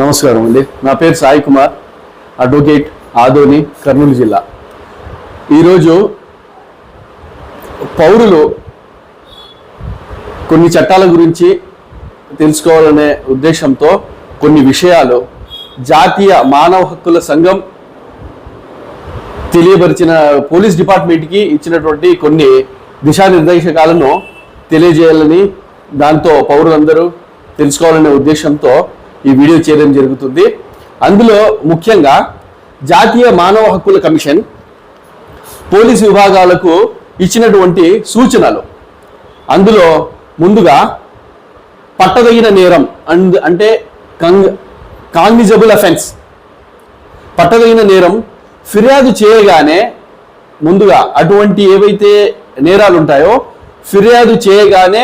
నమస్కారం అండి. నా పేరు సాయి కుమార్ అడ్వకేట్ ఆదోని కర్నూలు జిల్లా. ఈరోజు పౌరులు కొన్ని చట్టాల గురించి తెలుసుకోవాలనే ఉద్దేశంతో కొన్ని విషయాలు జాతీయ మానవ హక్కుల సంఘం తెలియపరిచిన పోలీస్ డిపార్ట్మెంట్కి ఇచ్చినటువంటి కొన్ని దిశానిర్దేశకాలను తెలియజేయాలని దాంతో పౌరులందరూ తెలుసుకోవాలనే ఉద్దేశంతో ఈ వీడియో చేయడం జరుగుతుంది. అందులో ముఖ్యంగా జాతీయ మానవ హక్కుల కమిషన్ పోలీసు విభాగాలకు ఇచ్చినటువంటి సూచనలు. అందులో ముందుగా పట్టదగిన నేరం అండ్ అంటే కంగ్ కాగ్నిజబుల్ అఫెన్స్. పట్టదగిన నేరం ఫిర్యాదు చేయగానే ముందుగా అటువంటి ఏవైతే నేరాలు ఉంటాయో ఫిర్యాదు చేయగానే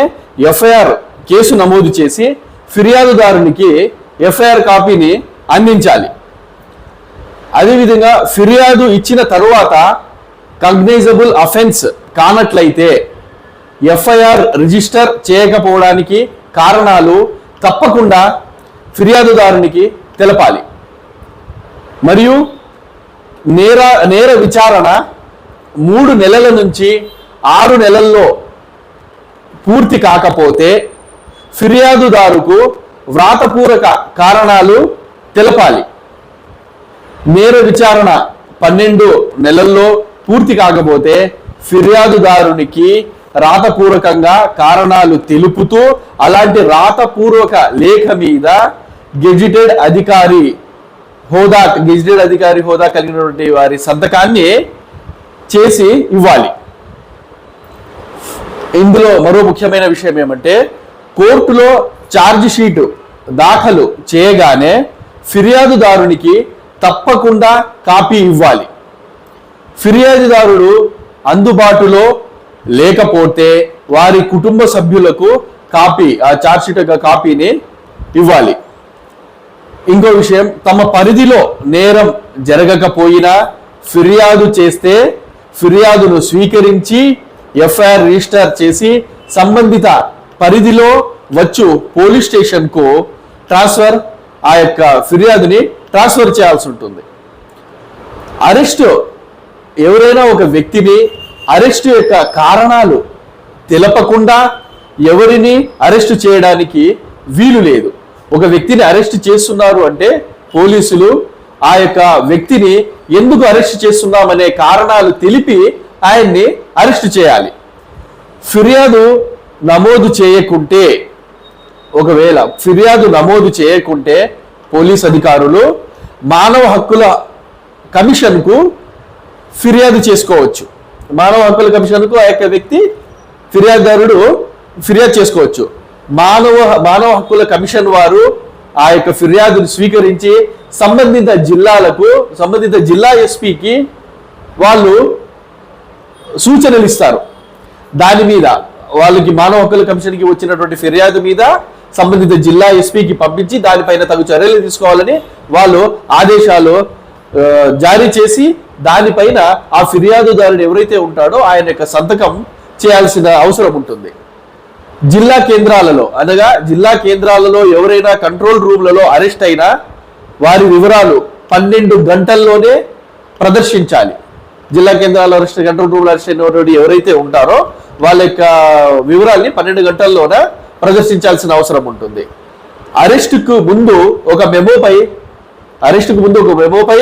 ఎఫ్ఐఆర్ కేసు నమోదు చేసి ఫిర్యాదుదారునికి ఎఫ్ఐఆర్ కాపీని అందించాలి. అదేవిధంగా ఫిర్యాదు ఇచ్చిన తరువాత కగ్నైజబుల్ అఫెన్స్ కానట్లయితే ఎఫ్ఐఆర్ రిజిస్టర్ చేయకపోవడానికి కారణాలు తప్పకుండా ఫిర్యాదుదారునికి తెలపాలి. మరియు నేర నేర విచారణ మూడు నెలల నుంచి ఆరు నెలల్లో పూర్తి కాకపోతే ఫిర్యాదుదారుకు వ్రాతపూర్వక కారణాలు తెలపాలి. నేర విచారణ పన్నెండు నెలల్లో పూర్తి కాకపోతే ఫిర్యాదుదారునికి రాతపూర్వకంగా కారణాలు తెలుపుతూ అలాంటి రాతపూర్వక లేఖ మీద గెజిటెడ్ అధికారి హోదా గెజిటెడ్ అధికారి హోదా కలిగినటువంటి వారి సంతకాన్ని చేసి ఇవ్వాలి. ఇందులో మరో ముఖ్యమైన విషయం ఏమంటే కోర్టులో ఛార్జ్ షీటు దాఖలు చేయగానే ఫిర్యాదుదారునికి తప్పకుండా కాపీ ఇవ్వాలి. ఫిర్యాదుదారుడు అందుబాటులో లేకపోతే వారి కుటుంబ సభ్యులకు కాపీ ఆ ఛార్జ్షీట్ యొక్క కాపీని ఇవ్వాలి. ఇంకో విషయం తమ పరిధిలో నేరం జరగకపోయినా ఫిర్యాదు చేస్తే ఫిర్యాదును స్వీకరించి ఎఫ్ఐఆర్ రిజిస్టర్ చేసి సంబంధిత పరిధిలో వచ్చు పోలీస్ స్టేషన్కు ట్రాన్స్ఫర్ ఆ యొక్క ఫిర్యాదుని ట్రాన్స్ఫర్ చేయాల్సి ఉంటుంది. అరెస్ట్ ఎవరైనా ఒక వ్యక్తిని అరెస్ట్ యొక్క కారణాలు తెలపకుండా ఎవరిని అరెస్ట్ చేయడానికి వీలు లేదు. ఒక వ్యక్తిని అరెస్ట్ చేస్తున్నారు అంటే పోలీసులు ఆ యొక్క వ్యక్తిని ఎందుకు అరెస్ట్ చేస్తున్నామనే కారణాలు తెలిపి ఆయన్ని అరెస్ట్ చేయాలి. ఫిర్యాదు నమోదు చేయకుంటే ఒకవేళ ఫిర్యాదు నమోదు చేయకుంటే పోలీస్ అధికారులు మానవ హక్కుల కమిషన్కు ఫిర్యాదు చేసుకోవచ్చు. మానవ హక్కుల కమిషన్కు ఆ యొక్క వ్యక్తి ఫిర్యాదుదారుడు ఫిర్యాదు చేసుకోవచ్చు. మానవ మానవ హక్కుల కమిషన్ వారు ఆ యొక్క ఫిర్యాదును స్వీకరించి సంబంధిత జిల్లాలకు సంబంధిత జిల్లా ఎస్పీకి వాళ్ళు సూచనలు ఇస్తారు. దాని మీద వాళ్ళకి మానవ హక్కుల కమిషన్కి వచ్చినటువంటి ఫిర్యాదు మీద సంబంధిత జిల్లా ఎస్పీకి పంపించి దానిపైన తగు చర్యలు తీసుకోవాలని వాళ్ళు ఆదేశాలు జారీ చేసి దానిపైన ఆ ఫిర్యాదుదారుడు ఎవరైతే ఉంటాడో ఆయన యొక్క సంతకం చేయాల్సిన అవసరం ఉంటుంది. జిల్లా కేంద్రాలలో అనగా జిల్లా కేంద్రాలలో ఎవరైనా కంట్రోల్ రూమ్లలో అరెస్ట్ అయినా వారి వివరాలు పన్నెండు గంటల్లోనే ప్రదర్శించాలి. జిల్లా కేంద్రాల్లో అరెస్ట్ కంట్రోల్ రూమ్లో అరెస్ట్ అయినటువంటి ఎవరైతే ఉంటారో వాళ్ళ యొక్క వివరాల్ని పన్నెండు గంటల్లోన ప్రదర్శించాల్సిన అవసరం ఉంటుంది. అరెస్టుకు ముందు ఒక మెమోపై అరెస్టుకు ముందు ఒక మెమోపై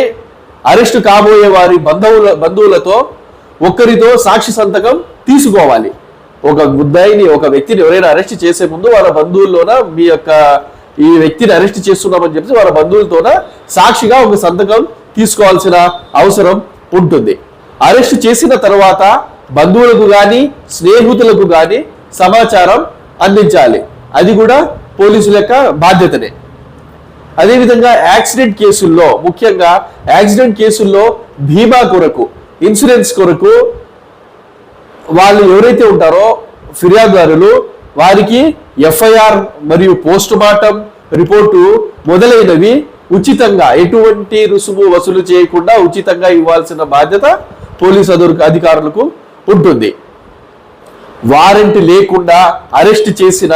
అరెస్టు కాబోయే వారి బంధువుల బంధువులతో ఒక్కరితో సాక్షి సంతకం తీసుకోవాలి. ఒక ముద్దాయిని ఒక వ్యక్తిని ఎవరైనా అరెస్ట్ చేసే ముందు వాళ్ళ బంధువుల్లోన మీ యొక్క ఈ వ్యక్తిని అరెస్ట్ చేస్తున్నామని చెప్పి వాళ్ళ బంధువులతోన సాక్షిగా ఒక సంతకం తీసుకోవాల్సిన అవసరం ఉంటుంది. అరెస్ట్ చేసిన తర్వాత బంధువులకు కానీ స్నేహితులకు కానీ సమాచారం అందించాలి. అది కూడా పోలీసుల యొక్క బాధ్యతనే. అదేవిధంగా యాక్సిడెంట్ కేసుల్లో ముఖ్యంగా యాక్సిడెంట్ కేసుల్లో బీమా కొరకు ఇన్సూరెన్స్ కొరకు వాళ్ళు ఎవరైతే ఉంటారో ఫిర్యాదుదారులు వారికి ఎఫ్ఐఆర్ మరియు పోస్ట్ మార్టం రిపోర్టు మొదలైనవి ఉచితంగా ఎటువంటి రుసుము వసూలు చేయకుండా ఉచితంగా ఇవ్వాల్సిన బాధ్యత పోలీసు అధు అధికారులకు ఉంటుంది. వారెంట్ లేకుండా అరెస్ట్ చేసిన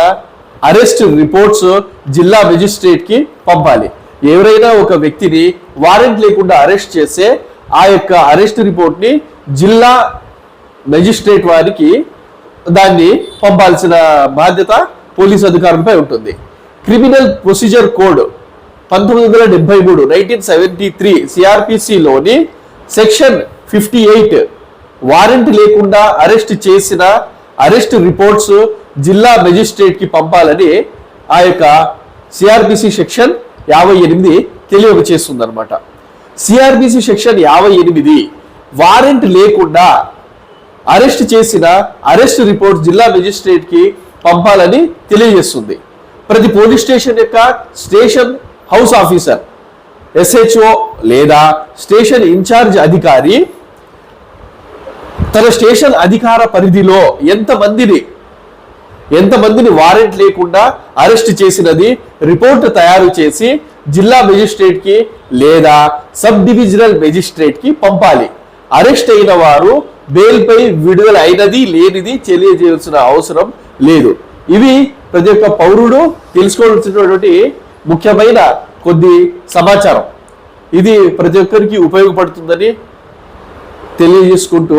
అరెస్ట్ రిపోర్ట్స్ జిల్లా మెజిస్ట్రేట్కి పంపాలి. ఎవరైనా ఒక వ్యక్తిని వారెంట్ లేకుండా అరెస్ట్ చేస్తే ఆ యొక్క అరెస్ట్ రిపోర్ట్ని జిల్లా మెజిస్ట్రేట్ వారికి దాన్ని పంపాల్సిన బాధ్యత పోలీస్ అధికారులపై ఉంటుంది. క్రిమినల్ ప్రొసీజర్ కోడ్ పంతొమ్మిది వందల డెబ్బై మూడు నైన్టీన్ సెవెంటీ త్రీ సిఆర్పిసిలోని సెక్షన్ ఫిఫ్టీ ఎయిట్ వారెంట్ లేకుండా అరెస్ట్ చేసిన అరెస్ట్ రిపోర్ట్స్ జిల్లా మెజిస్ట్రేట్కి పంపాలని ఆ యొక్క సిఆర్బిసి సెక్షన్ యాభై ఎనిమిది తెలియచేస్తుంది అనమాట సిఆర్పిసి సెక్షన్ యాభై ఎనిమిది వారెంట్ లేకుండా అరెస్ట్ చేసిన అరెస్ట్ రిపోర్ట్ జిల్లా మెజిస్ట్రేట్కి పంపాలని తెలియజేస్తుంది. ప్రతి పోలీస్ స్టేషన్ యొక్క స్టేషన్ హౌస్ ఆఫీసర్ ఎస్హెచ్ఓ లేదా స్టేషన్ ఇన్ఛార్జ్ అధికారి తన స్టేషన్ అధికార పరిధిలో ఎంతమందిని ఎంతమందిని వారెంట్ లేకుండా అరెస్ట్ చేసినది రిపోర్ట్ తయారు చేసి జిల్లా మెజిస్ట్రేట్కి లేదా సబ్ డివిజనల్ మెజిస్ట్రేట్కి పంపాలి. అరెస్ట్ అయిన వారు బెయిల్ పై విడుదల అయినది లేనిది తెలియజేయాల్సిన అవసరం లేదు. ఇవి ప్రతి ఒక్క పౌరుడు తెలుసుకోవాల్సినటువంటి ముఖ్యమైన కొద్ది సమాచారం. ఇది ప్రతి ఒక్కరికి ఉపయోగపడుతుందని తెలియజేసుకుంటూ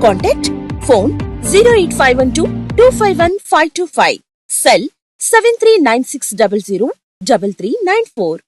Contact phone 08512 251525. Cell 739600 3394.